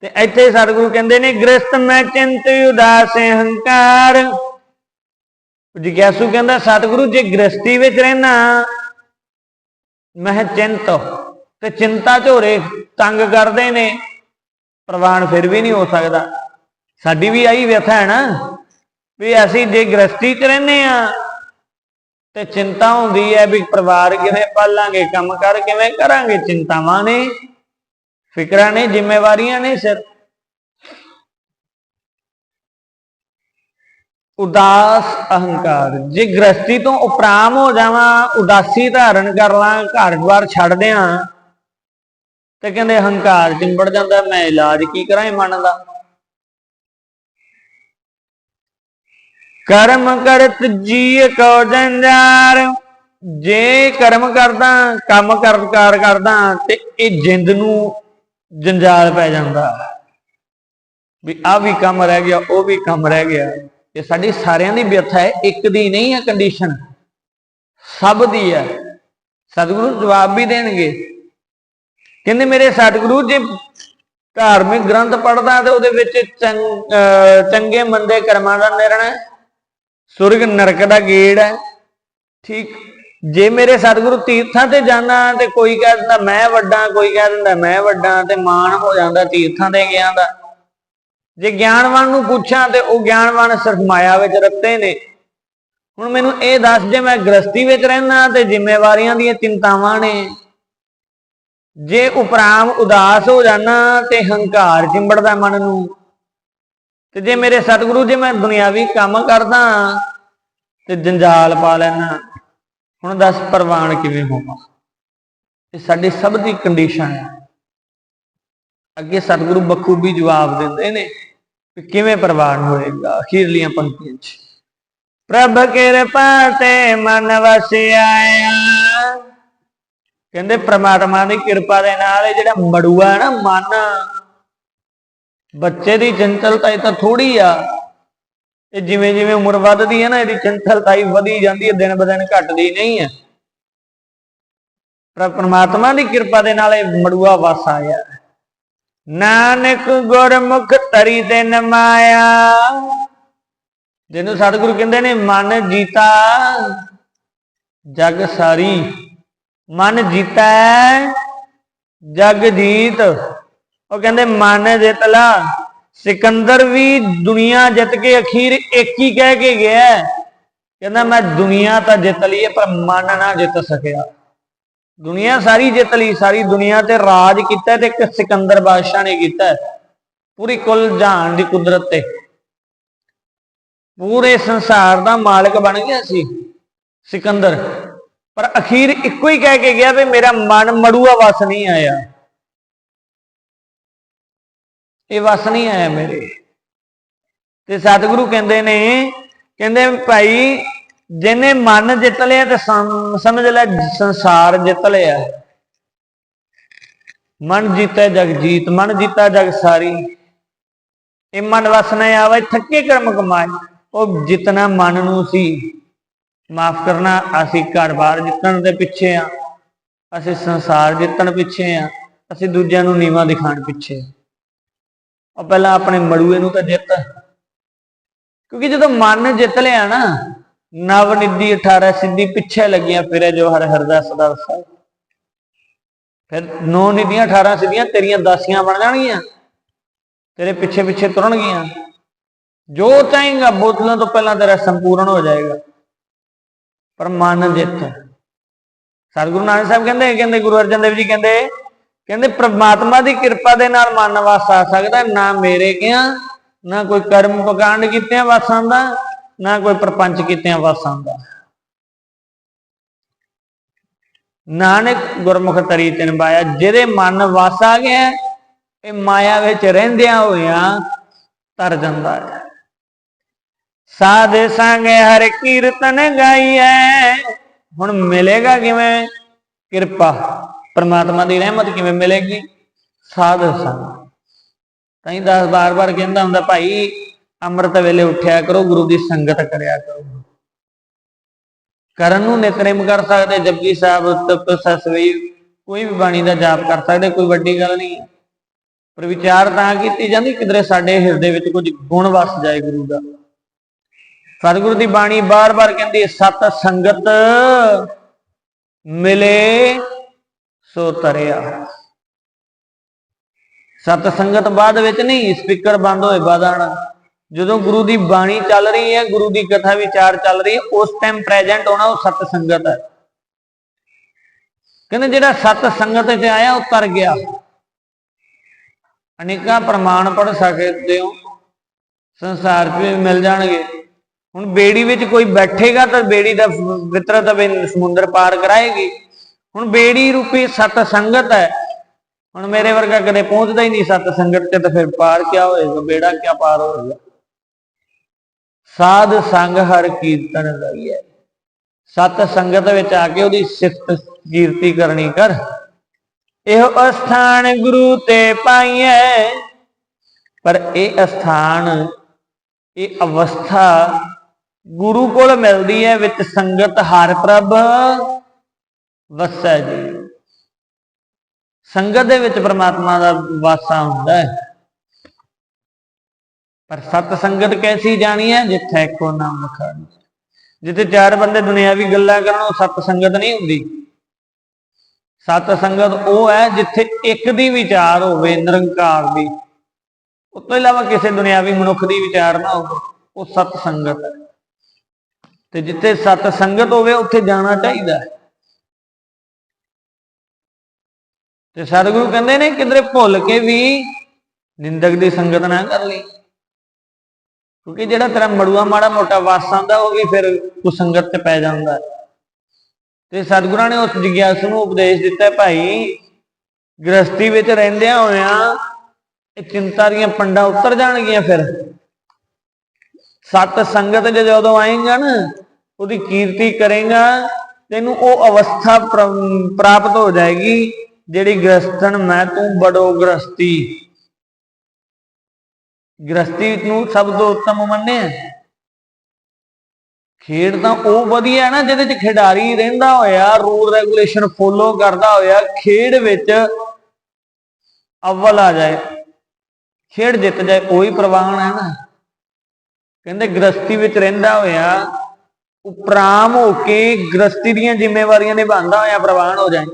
ਤੇ ਇੱਥੇ ਸਤਿਗੁਰੂ ਕਹਿੰਦੇ ਨੇ, ਗ੍ਰਸਤ ਮੈਂ ਚਿੰਤ ਉਦਾਸ ਹੰਕਾਰ। ਜਿਗਿਆਸੂ ਕਹਿੰਦਾ, ਸਤਿਗੁਰੂ, ਜੇ ਗ੍ਰਸਤੀ ਵਿੱਚ ਰਹਿਣਾ ਮੈਂ ਚਿੰਤ ਤੇ ਚਿੰਤਾ ਝੋਰੇ ਤੰਗ ਕਰਦੇ ਨੇ ਪ੍ਰਵਾਨ ਫਿਰ ਵੀ ਨਹੀਂ ਹੋ ਸਕਦਾ। ਸਾਡੀ ਵੀ ਆਹੀ ਵਿਥਾ ਹੈ ਨਾ, ਵੀ ਅਸੀਂ ਜੇ ਗ੍ਰਸਤੀ 'ਚ ਰਹਿੰਦੇ ਆ ਤੇ ਚਿੰਤਾ ਹੁੰਦੀ ਹੈ ਵੀ ਪਰਿਵਾਰ ਕਿਵੇਂ ਪਾਲਾਂਗੇ, ਕੰਮ ਕਰ ਕਿਵੇਂ ਕਰਾਂਗੇ, ਚਿੰਤਾਵਾਂ ਨੇ, ਫਿਕਰਾਂ ਨੇ, ਜ਼ਿੰਮੇਵਾਰੀਆਂ ਨੇ ਸਿਰ। ਉਦਾਸ ਅਹੰਕਾਰ, ਜੇ ਗ੍ਰਸਤੀ ਤੋਂ ਉਪਰਾਮ ਹੋ ਜਾਵਾਂ, ਉਦਾਸੀ ਧਾਰਨ ਕਰ ਲਾਂ ਘਰ-ਬਾਰ ਛੱਡ ਦਿਆਂ ਤੇ ਕਹਿੰਦੇ ਹੰਕਾਰ ਚਿੰਬੜ ਜਾਂਦਾ, ਮੈਂ ਇਲਾਜ ਕੀ ਕਰਾਂ ਇਹ ਮਨ ਦਾ ਕਰਮ ਕਰਤ ਜੀ ਕੋ ਜੰਜਾਰ ਜੇ ਕਰਮ ਕਰਦਾ, ਕੰਮ ਕਰਕਾਰ ਕਰਦਾ, ਤੇ ਇਹ ਜਿੰਦ ਨੂੰ ਜੰਜਾਲ ਪੈ ਜਾਂਦਾ। ਵੀ ਆ ਵੀ ਕੰਮ ਰਹਿ ਗਿਆ, ਉਹ ਵੀ ਕੰਮ ਰਹਿ ਗਿਆ। ਇਹ ਸਾਡੀ ਸਾਰਿਆਂ ਦੀ ਵਿਅਥਾ ਹੈ, ਇੱਕ ਦੀ ਨਹੀਂ ਹੈ ਕੰਡੀਸ਼ਨ ਸਭ ਦੀ ਹੈ। ਸਤਿਗੁਰੂ ਜਵਾਬ ਵੀ ਦੇਣਗੇ। ਕਹਿੰਦੇ ਮੇਰੇ ਸਤਿਗੁਰੂ ਜੇ ਧਾਰਮਿਕ ਗ੍ਰੰਥ ਪੜਦਾ ਤੇ ਉਹਦੇ ਵਿੱਚ ਚੰਗ- ਅਹ ਚੰਗੇ ਮੰਦੇ ਕਰਮਾਂ ਦਾ ਨਿਰਣਾ ਹੈ, ਸੁਰਗ ਨਰਕ ਦਾ ਗੇੜ ਹੈ। ਠੀਕ, ਜੇ ਮੇਰੇ ਸਤਿਗੁਰੂ ਤੀਰਥਾਂ ਤੇ ਜਾਣਾ ਤੇ ਕੋਈ ਕਹਿ ਦਿੰਦਾ ਮੈਂ ਵੱਡਾ, ਕੋਈ ਕਹਿ ਦਿੰਦਾ ਮੈਂ ਵੱਡਾ ਤੇ ਮਾਣ ਹੋ ਜਾਂਦਾ ਤੀਰਥਾਂ ਤੇ ਗਿਆ ਦਾ। ਜੇ ਗਿਆਨਵਾਨ ਨੂੰ ਪੁੱਛਾਂ ਤੇ ਉਹ ਗਿਆਨਵਾਨ ਸਿਰਫ ਮਾਇਆ ਵਿੱਚ ਰੱਤੇ ਨੇ। ਹੁਣ ਮੈਨੂੰ ਇਹ ਦੱਸ ਜੇ ਮੈਂ ਗ੍ਰਸਤੀ ਵਿੱਚ ਰਹਿਣਾ ਤੇ ਜ਼ਿੰਮੇਵਾਰੀਆਂ ਦੀਆਂ ਚਿੰਤਾਵਾਂ ਨੇ। ਜੇ ਉਪਰਾਮ ਉਦਾਸ ਹੋ ਜਾਣਾ ਤੇ ਹੰਕਾਰ ਚਿੰਬੜਦਾ ਮਨ ਨੂੰ। ਤੇ ਜੇ ਮੇਰੇ ਸਤਿਗੁਰੂ ਜੇ ਮੈਂ ਦੁਨਿਆਵੀ ਕੰਮ ਕਰਦਾ ਤੇ ਜੰਜਾਲ ਪਾ ਲੈਣਾ। ਹੁਣ ਦੱਸ ਪ੍ਰਵਾਨ ਕਿਵੇਂ ਹੋਵਾਂ? ਇਹ ਸਾਡੀ ਸਭ ਦੀ ਕੰਡੀਸ਼ਨ ਹੈ। ਅੱਗੇ ਸਤਿਗੁਰੂ ਬਖੂਬੀ ਜਵਾਬ ਦਿੰਦੇ ਨੇ ਕਿ ਕਿਵੇਂ ਪ੍ਰਵਾਨ ਹੋਏਗਾ ਅਖੀਰਲੀਆਂ ਪੰਕਤੀਆਂ 'ਚ। ਪ੍ਰਭ ਕਿਰਪਾ ਤੇ ਮਨ ਵਸਿਆ ਕਹਿੰਦੇ ਪ੍ਰਮਾਤਮਾ ਦੀ ਕਿਰਪਾ ਦੇ ਨਾਲ ਇਹ ਜਿਹੜਾ ਮੜੂਆ ਹੈ ਨਾ, ਮਨ। ਬੱਚੇ ਦੀ ਚੰਚਲਤਾ ਇਹ ਤਾਂ ਥੋੜੀ ਆ। ਇਹ ਜਿਵੇਂ ਜਿਵੇਂ ਉਮਰ ਵੱਧਦੀ ਹੈ ਨਾ, ਇਹਦੀ ਚੰਚਲਤਾ ਹੀ ਵਧੀ ਜਾਂਦੀ ਹੈ ਦਿਨ ਬਦਨ ਘਟਦੀ ਨਹੀਂ ਹੈ। ਪਰ ਪ੍ਰਮਾਤਮਾ ਦੀ ਕਿਰਪਾ ਦੇ ਨਾਲ ਇਹ ਮੜੂਆ ਵਸ ਆਇਆ ਨਾਨਕ ਗੁਰਮੁਖ ਤਰੀ ਤੇ ਨਮਾਇਆ। ਜਿਹਨੂੰ ਸਤਿਗੁਰੂ ਕਹਿੰਦੇ ਨੇ, ਮਨ ਜੀਤਾ, ਜਗ ਸਾਰੀ। ਮਨ ਜੀਤਾ ਜਗ ਜੀਤ। ਉਹ ਕਹਿੰਦੇ ਮਨ ਜਿੱਤ ਲਾ। ਸਿਕੰਦਰ ਵੀ ਦੁਨੀਆ ਜਿੱਤ ਕੇ ਅਖੀਰ ਇੱਕ ਹੀ ਕਹਿ ਕੇ ਗਿਆ। ਕਹਿੰਦਾ ਮੈਂ ਦੁਨੀਆ ਤਾਂ ਜਿੱਤ ਲਈ ਹੈ, ਪਰ ਮਨ ਨਾ ਜਿੱਤ ਸਕਿਆ। ਦੁਨੀਆ ਸਾਰੀ ਜਿੱਤ ਲਈ ਸਾਰੀ ਦੁਨੀਆ ਤੇ ਰਾਜ ਕੀਤਾ ਤੇ ਇੱਕ ਸਿਕੰਦਰ ਬਾਦਸ਼ਾਹ ਨੇ ਕੀਤਾ। ਪੂਰੀ ਕੁੱਲ ਜਹਾਨ ਦੀ ਕੁਦਰਤ ਤੇ। ਪੂਰੇ ਸੰਸਾਰ ਦਾ ਮਾਲਕ ਬਣ ਗਿਆ ਸੀ। ਸਿਕੰਦਰ ਪਰ ਅਖੀਰ ਇੱਕੋ ਹੀ ਕਹਿ ਕੇ ਗਿਆ ਵੀ ਮੇਰਾ ਮਨ ਮੜੂਆ ਵਸ ਨਹੀਂ ਆਇਆ। ਇਹ ਵਸ ਨਹੀਂ ਆਇਆ ਮੇਰੇ। ਤੇ ਸਤਿਗੁਰੂ ਕਹਿੰਦੇ ਨੇ, ਕਹਿੰਦੇ ਭਾਈ, ਜਿਹਨੇ ਮਨ ਜਿੱਤ ਲਿਆ ਤੇ ਸਮਝ ਲੈ, ਸੰਸਾਰ ਜਿੱਤ ਲਿਆ। ਮਨ ਜੀਤੈ ਜਗ ਜੀਤ, ਮਨ ਜੀਤਾ ਜਗ ਸਾਰੀ। ਇਹ ਮਨ ਵਸ ਨਾ ਆਵੇ ਥੱਕੇ ਕਰਮ ਕਮਾਏ। ਉਹ ਜਿਤਨਾ ਮਨ ਨੂੰ ਸੀ। ਮਾਫ ਕਰਨਾ, ਅਸੀਂ ਘਰ-ਬਾਰ ਜਿੱਤਣ ਦੇ ਪਿੱਛੇ ਆ। ਅਸੀਂ ਸੰਸਾਰ ਜਿੱਤਣ ਪਿੱਛੇ ਆ। ਅਸੀਂ ਦੂਜਿਆਂ ਨੂੰ ਨੀਵਾ ਦਿਖਾਣ ਪਿੱਛੇ ਆ। ਉਹ ਪਹਿਲਾਂ ਆਪਣੇ ਮੜੂਏ ਨੂੰ ਤਾਂ ਜਿੱਤ। ਕਿਉਂਕਿ ਜਦੋਂ ਮਨ ਜਿੱਤ ਲਿਆ ਨਾ ਨਵ ਨਿੱਧੀ 18 ਸਿੱਧੀ ਪਿੱਛੇ ਲੱਗੀਆਂ, ਫਿਰੇ ਜੋ ਹਰ ਹਰਦਾ ਸਦਾ ਵਸਾ ਫਿਰ ਨੌ ਨਿੱਧੀਆਂ 18 ਸਿੱਧੀਆਂ ਤੇਰੀਆਂ ਦਾਸੀਆਂ ਬਣ ਜਾਣਗੀਆਂ। ਤੇਰੇ ਪਿੱਛੇ ਪਿੱਛੇ ਤੁਰਨਗੀਆਂ। ਜੋ ਚਾਹੇਗਾ, ਬੋਤਲਾਂ ਤੋਂ ਪਹਿਲਾਂ ਤੇਰਾ ਸੰਪੂਰਨ ਹੋ ਜਾਏਗਾ। ਪਰ ਮਨ ਜਿੱਤ ਸਤਿਗੁਰੂ ਨਾਨਕ ਸਾਹਿਬ ਕਹਿੰਦੇ ਕਹਿੰਦੇ ਗੁਰੂ ਅਰਜਨ ਦੇਵ ਜੀ ਕਹਿੰਦੇ ਕਹਿੰਦੇ ਪ੍ਰਮਾਤਮਾ ਦੀ ਕਿਰਪਾ ਦੇ ਨਾਲ ਮਨ ਵਸ ਆ ਸਕਦਾ, ਨਾ ਮੇਰੇ ਕਿਆ, ਨਾ ਕੋਈ ਕਰਮ ਪਕਾਂਡ ਕੀਤਿਆਂ ਵਸ ਆਂਦਾ ਨਾ ਕੋਈ ਪ੍ਰਪੰਚ ਕੀਤਿਆਂ ਵਸ ਆਂਦਾ ਨਾਨਕ ਗੁਰਮੁਖ ਤਰੀ ਤਿਨ ਬਾਇਆ, ਜਿਹਦੇ ਮਨ ਵਸ ਆ ਗਿਆ, ਇਹ ਮਾਇਆ ਵਿੱਚ ਰਹਿੰਦਿਆਂ ਹੋਇਆਂ ਤਰ ਜਾਂਦਾ ਹੈ। ਸਾਧ ਸੰਗ ਹਰ ਕੀਰਤਨ ਗਾਈਐ। ਹੁਣ ਮਿਲੇਗਾ ਕਿਵੇਂ? ਕਿਰਪਾ। ਪਰਮਾਤਮਾ ਦੀ ਰਹਿਮਤ ਕਿਵੇਂ ਮਿਲੇਗੀ? ਸਾਧ ਸੰਗ। ਤਾਂ ਹੀ ਦਸ ਬਾਰ-ਬਾਰ ਕਹਿੰਦਾ ਹੁੰਦਾ, ਭਾਈ, ਅੰਮ੍ਰਿਤ ਵੇਲੇ ਉੱਠਿਆ ਕਰੋ, ਗੁਰੂ ਦੀ ਸੰਗਤ ਕਰਿਆ ਕਰੋ। ਕਰਨ ਨੂੰ ਨਿਤਨੇਮ ਕਰ ਸਕਦੇ, ਜਪਜੀ ਸਾਹਿਬ, ਤਪ ਸਸਵਈ ਕੋਈ ਵੀ ਬਾਣੀ ਦਾ ਜਾਪ ਕਰ ਸਕਦੇ, ਕੋਈ ਵੱਡੀ ਗੱਲ ਨਹੀਂ। ਪਰ ਵਿਚਾਰ ਤਾਂ ਕੀਤੀ ਜਾਂਦੀ, ਕਿਧਰੇ ਸਾਡੇ ਹਿਰਦੇ ਵਿੱਚ ਕੁਝ ਗੁਣ ਵਸ ਜਾਏ ਗੁਰੂ ਦਾ। ਸਤਿਗੁਰੂ ਦੀ ਬਾਣੀ ਬਾਰ-ਬਾਰ ਕਹਿੰਦੀ ਹੈ, ਸਤ ਸੰਗਤ ਮਿਲੇ ਸੋ ਤਰਿਆ। ਸਤ ਸੰਗਤ ਬਾਅਦ ਵਿੱਚ ਨਹੀਂ ਸਪੀਕਰ ਬੰਦ ਹੋਏ ਬਾਅਦ ਜਦੋਂ ਗੁਰੂ ਦੀ ਬਾਣੀ ਚੱਲ ਰਹੀ ਹੈ ਗੁਰੂ ਦੀ ਕਥਾ ਵਿਚਾਰ ਚੱਲ ਰਹੀ ਹੈ ਉਸ ਟਾਈਮ ਪ੍ਰੈਜ਼ੈਂਟ ਹੋਣਾ ਉਹ ਸਤ ਸੰਗਤ ਹੈ। ਕਹਿੰਦੇ ਜਿਹੜਾ ਸਤ ਸੰਗਤ 'ਚ ਆਇਆ ਉਹ ਤਰ ਗਿਆ। ਅਨੇਕਾਂ ਪ੍ਰਮਾਣ ਪੜ ਸਕਦੇ ਹੋ। ਸੰਸਾਰ 'ਚ ਵੀ ਮਿਲ ਜਾਣਗੇ। ਹੁਣ ਬੇੜੀ ਵਿੱਚ ਕੋਈ ਬੈਠੇਗਾ ਤਾਂ ਬੇੜੀ ਦਾ ਵਿਤਰਤ ਵੀ ਸਮੁੰਦਰ ਪਾਰ ਕਰਾਏਗੀ। ਹੁਣ ਬੇੜੀ ਰੂਪੀ ਸਤ ਸੰਗਤ ਹੈ। ਹੁਣ ਮੇਰੇ ਵਰਗਾ ਕਦੇ ਪਹੁੰਚਦਾ ਹੀ ਨਹੀਂ ਸਤ ਸੰਗਤ ਤੇ ਤਾਂ ਫਿਰ ਪਾਰ ਕਿਆ ਹੋਏਗਾ, ਬੇੜਾ ਕਿਆ ਪਾਰ ਹੋਏਗਾ? ਸਾਧ ਸੰਗ ਹਰ ਕੀਰਤਨ ਲਈਐ। ਸਤ ਸੰਗਤ ਵਿੱਚ ਆ ਕੇ ਉਹਦੀ ਸਿਫਤ ਕੀਰਤੀ ਕਰਨੀ ਕਰ। ਇਹੋ ਅਸਥਾਨ ਗੁਰੂ ਤੇ ਪਾਈਐ। ਪਰ ਇਹ ਅਸਥਾਨ, ਇਹ ਅਵਸਥਾ ਗੁਰੂ ਕੋਲ ਮਿਲਦੀ ਹੈ ਵਿੱਚ ਸੰਗਤ ਹਰ ਪ੍ਰਭ ਵਸੈ ਜੀ। ਸੰਗਤ ਦੇ ਵਿੱਚ ਪ੍ਰਮਾਤਮਾ ਦਾ ਵਾਸਾ ਹੁੰਦਾ ਹੈ ਪਰ ਸਤ ਸੰਗਤ ਕੈਸੀ ਜਾਣੀ ਹੈ ਜਿੱਥੇ ਕੋ ਨਾਮ ਲਖਾਣ ਜਿੱਥੇ ਚਾਰ ਬੰਦੇ ਦੁਨਿਆਵੀ ਗੱਲਾਂ ਕਰਨ, ਉਹ ਸਤ ਸੰਗਤ ਨਹੀਂ ਹੁੰਦੀ। ਸਤ ਸੰਗਤ ਉਹ ਹੈ ਜਿੱਥੇ ਇੱਕ ਦੀ ਵਿਚਾਰ ਹੋਵੇ, ਨਿਰੰਕਾਰ ਦੀ। ਉਸ ਤੋਂ ਇਲਾਵਾ ਕਿਸੇ ਦੁਨਿਆਵੀ ਮਨੁੱਖ ਦੀ ਵਿਚਾਰ ਨਾ ਹੋਵੇ, ਉਹ ਸਤ ਸੰਗਤ ਹੈ ਤੇ ਜਿੱਥੇ ਸਤ ਸੰਗਤ ਹੋਵੇ, ਉੱਥੇ ਜਾਣਾ ਚਾਹੀਦਾ ਤੇ ਸਤਿਗੁਰੂ ਕਹਿੰਦੇ ਨੇ, ਕਿਧਰੇ ਭੁੱਲ ਕੇ ਵੀ ਨਿੰਦਕ ਦੀ ਸੰਗਤ ਨਾ ਕਰ ਲਈ। ਕਿਉਂਕਿ ਜਿਹੜਾ ਤੇਰਾ ਮੜੂਆ ਮਾੜਾ ਮੋਟਾ ਵਾਸ ਆਂਦਾ ਉਹ ਵੀ ਫਿਰ ਉਹ ਸੰਗਤ ਤੇ ਪੈ ਜਾਂਦਾ ਤੇ ਸਤਿਗੁਰਾਂ ਨੇ ਉਸ ਜਿਗਿਆਸੂ ਨੂੰ ਉਪਦੇਸ਼ ਦਿੱਤਾ, ਭਾਈ ਗ੍ਰਸਤੀ ਵਿੱਚ ਰਹਿੰਦਿਆਂ ਹੋਇਆਂ ਇਹ ਚਿੰਤਾ ਦੀਆਂ ਪੰਡਾਂ ਉਤਰ ਜਾਣਗੀਆਂ ਫਿਰ। ਸਤ ਸੰਗਤ ਜਦੋਂ ਆਏਗਾ ਨਾ ਉਹਦੀ ਕੀਰਤੀ ਕਰੇਗਾ, ਤੈਨੂੰ ਉਹ ਅਵਸਥਾ ਪ੍ਰਾਪਤ ਹੋ ਜਾਏਗੀ, ਜਿਹੜੀ ਗ੍ਰਸਤਨ ਮੈਂ ਤੂੰ ਬੜੋ ਗ੍ਰਸਤੀ ਗ੍ਰਸਤੀ ਨੂੰ ਸਭ ਤੋਂ ਉੱਤਮ ਮੰਨਿਆ। ਖੇਡ ਤਾਂ ਉਹ ਵਧੀਆ ਨਾ, ਜਿਹਦੇ ਚ ਖਿਡਾਰੀ ਰਹਿੰਦਾ ਹੋਇਆ, ਰੂਲ ਰੈਗੂਲੇਸ਼ਨ ਫੋਲੋ ਕਰਦਾ ਹੋਇਆ, ਖੇਡ ਵਿੱਚ ਅਵਲ ਆ ਜਾਏ। ਖੇਡ ਜਿੱਤ ਜਾਏ, ਕੋਈ ਪ੍ਰਵਾਨ ਹੈ ਨਾ। ਕਹਿੰਦੇ ਗ੍ਰਸਤੀ ਵਿੱਚ ਰਹਿੰਦਾ ਹੋਇਆ ਉਪਰਾਮ ਹੋ ਕੇ ਗ੍ਰਸਤੀ ਦੀਆਂ ਜ਼ਿੰਮੇਵਾਰੀਆਂ ਨਿਭਾਉਂਦਾ ਹੋਇਆ ਪ੍ਰਵਾਨ ਹੋ ਜਾਏ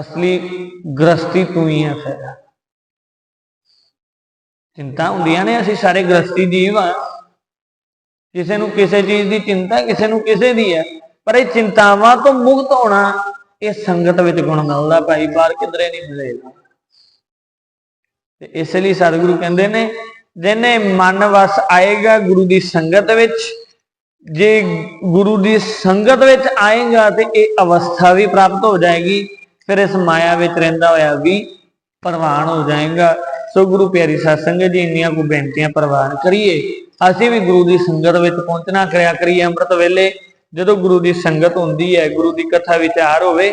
ਅਸਲੀ ਗ੍ਰਸਤੀ ਤੂੰ ਹੀ ਹੈ ਫਿਰ। ਚਿੰਤਾ ਹੁੰਦੀਆਂ ਨੇ ਅਸੀਂ ਸਾਰੇ ਗ੍ਰਸਤੀ ਜੀਵ ਆ। ਕਿਸੇ ਨੂੰ ਕਿਸੇ ਚੀਜ਼ ਦੀ ਚਿੰਤਾ, ਕਿਸੇ ਨੂੰ ਕਿਸੇ ਦੀ ਹੈ ਪਰ ਇਹ ਚਿੰਤਾਵਾਂ ਤੋਂ ਮੁਕਤ ਹੋਣਾ, ਇਹ ਸੰਗਤ ਵਿੱਚ ਗੁਣ ਮਿਲਦਾ ਭਾਈ, ਬਾਹਰ ਕਿਧਰੇ ਨਹੀਂ ਮਿਲੇਗਾ। ਤੇ ਇਸ ਲਈ ਸਤਿਗੁਰੂ ਕਹਿੰਦੇ ਨੇ, ਜਿਹਨੇ ਮਨ ਵਸ ਆਏਗਾ ਗੁਰੂ ਦੀ ਸੰਗਤ ਵਿੱਚ ਜੇ ਗੁਰੂ ਦੀ ਸੰਗਤ ਵਿੱਚ ਆਏਗਾ ਤੇ ਇਹ ਅਵਸਥਾ ਵੀ ਪ੍ਰਾਪਤ ਹੋ ਜਾਏਗੀ, ਫਿਰ ਇਸ ਮਾਇਆ ਵਿੱਚ ਰਹਿੰਦਾ ਹੋਇਆ ਵੀ ਪ੍ਰਵਾਨ ਹੋ ਜਾਏਗਾ। ਸੋ ਗੁਰੂ ਪਿਆਰੀ ਸਾਧ ਜੀ, ਇੰਨੀਆਂ ਕੋ ਬੇਨਤੀਆਂ ਪ੍ਰਵਾਨ ਕਰੀਏ। ਅਸੀਂ ਵੀ ਗੁਰੂ ਦੀ ਸੰਗਤ ਵਿੱਚ ਪਹੁੰਚਣਾ ਕਰਿਆ ਕਰੀਏ ਅੰਮ੍ਰਿਤ ਵੇਲੇ। ਜਦੋਂ ਗੁਰੂ ਦੀ ਸੰਗਤ ਹੁੰਦੀ ਹੈ, ਗੁਰੂ ਦੀ ਕਥਾ ਵਿਚਾਰ ਹੋਵੇ,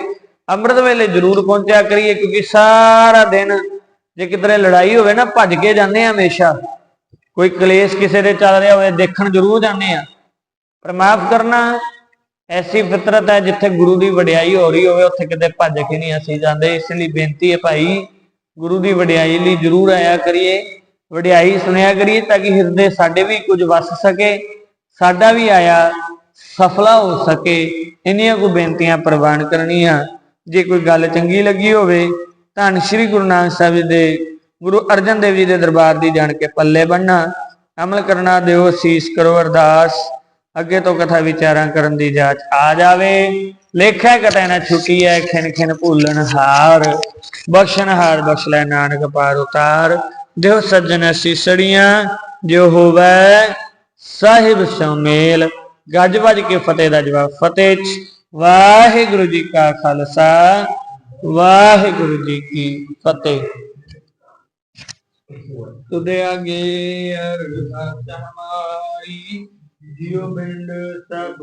ਅੰਮ੍ਰਿਤ ਵੇਲੇ ਜ਼ਰੂਰ ਪਹੁੰਚਿਆ ਕਰੀਏ, ਕਿਉਂਕਿ ਸਾਰਾ ਦਿਨ ਜੇ ਕਿਤੇ ਲੜਾਈ ਹੋਵੇ ਨਾ, ਭੱਜ ਕੇ ਜਾਂਦੇ ਆ ਹਮੇਸ਼ਾ। ਕੋਈ ਕਲੇਸ਼ ਕਿਸੇ ਦੇ ਚੱਲ ਰਿਹਾ ਹੋਵੇ, ਦੇਖਣ ਜ਼ਰੂਰ ਜਾਂਦੇ ਆ ਪਰ ਮਾਫ ਕਰਨਾ, ਐਸੀ ਫਿਤਰਤ ਹੈ ਜਿੱਥੇ ਗੁਰੂ ਦੀ ਵਡਿਆਈ ਹੋ ਰਹੀ ਹੋਵੇ, ਉੱਥੇ ਕਿਤੇ ਭੱਜ ਕੇ ਨਹੀਂ ਅਸੀਂ ਜਾਂਦੇ। ਇਸ ਲਈ ਬੇਨਤੀ ਹੈ ਭਾਈ, ਗੁਰੂ ਦੀ ਵਡਿਆਈ ਲਈ ਜ਼ਰੂਰ ਆਇਆ ਕਰੀਏ, ਵਡਿਆਈ ਸੁਣਿਆ ਕਰੀਏ, ਤਾਂ ਕਿ ਹਿਰਦੇ ਸਾਡੇ ਵੀ ਕੁਝ ਵਸ ਸਕੇ, ਸਾਡਾ ਵੀ ਆਇਆ ਸਫਲਾ ਹੋ ਸਕੇ। ਇੰਨੀਆਂ ਕੋ ਬੇਨਤੀਆਂ ਪ੍ਰਵਾਨ ਕਰਨੀਆਂ। ਜੇ ਕੋਈ ਗੱਲ ਚੰਗੀ ਲੱਗੀ ਹੋਵੇ, ਧੰਨ ਸ਼੍ਰੀ ਗੁਰੂ ਨਾਨਕ ਸਾਹਿਬ ਜੀ ਦੇ, ਗੁਰੂ ਅਰਜਨ ਦੇਵ ਜੀ ਦੇ ਦਰਬਾਰ ਦੀ ਜਾਣ ਕੇ ਪੱਲੇ ਬੰਨਣਾ ਅਮਲ ਕਰਨਾ ਦਿਓ ਸੀਸ ਕਰੋ ਅਰਦਾਸ। ਅੱਗੇ ਤੋਂ ਕਥਾ ਵਿਚਾਰਾਂ ਕਰਨ ਦੀ ਜਾਚ ਆ ਜਾਵੇ। ਲੇਖਾ ਕਟੈ ਨਾ ਛੁੱਟੀ ਐ ਖਿਨ ਖਿਨ ਭੁੱਲਣ ਹਾਰ। ਬਖਸ਼ਣ ਹਾਰ ਬਖਸ਼ ਲੈ ਨਾਨਕ ਪਾਰ ਉਤਾਰ। ਦਿਓ ਸੱਜਣ ਸੀਸੜੀਆਂ ਜੋ ਹੋਵੇ ਸਾਹਿਬ ਸਮੇਲ ਗੱਜ ਵੱਜ ਕੇ ਫਤਿਹ ਦਾ ਜਵਾਬ ਫਤਿਹ ਚ। ਵਾਹਿਗੁਰੂ ਜੀ ਕਾ ਖਾਲਸਾ, ਵਾਹਿਗੁਰੂ ਜੀ ਕੀ ਫਤਿਹ। ਤੁਦੇ ਆਗੇ ਅਰਦਾਸ ਹਮਾਰੀ ਜਿਉ ਬਿੰਦ ਸਭ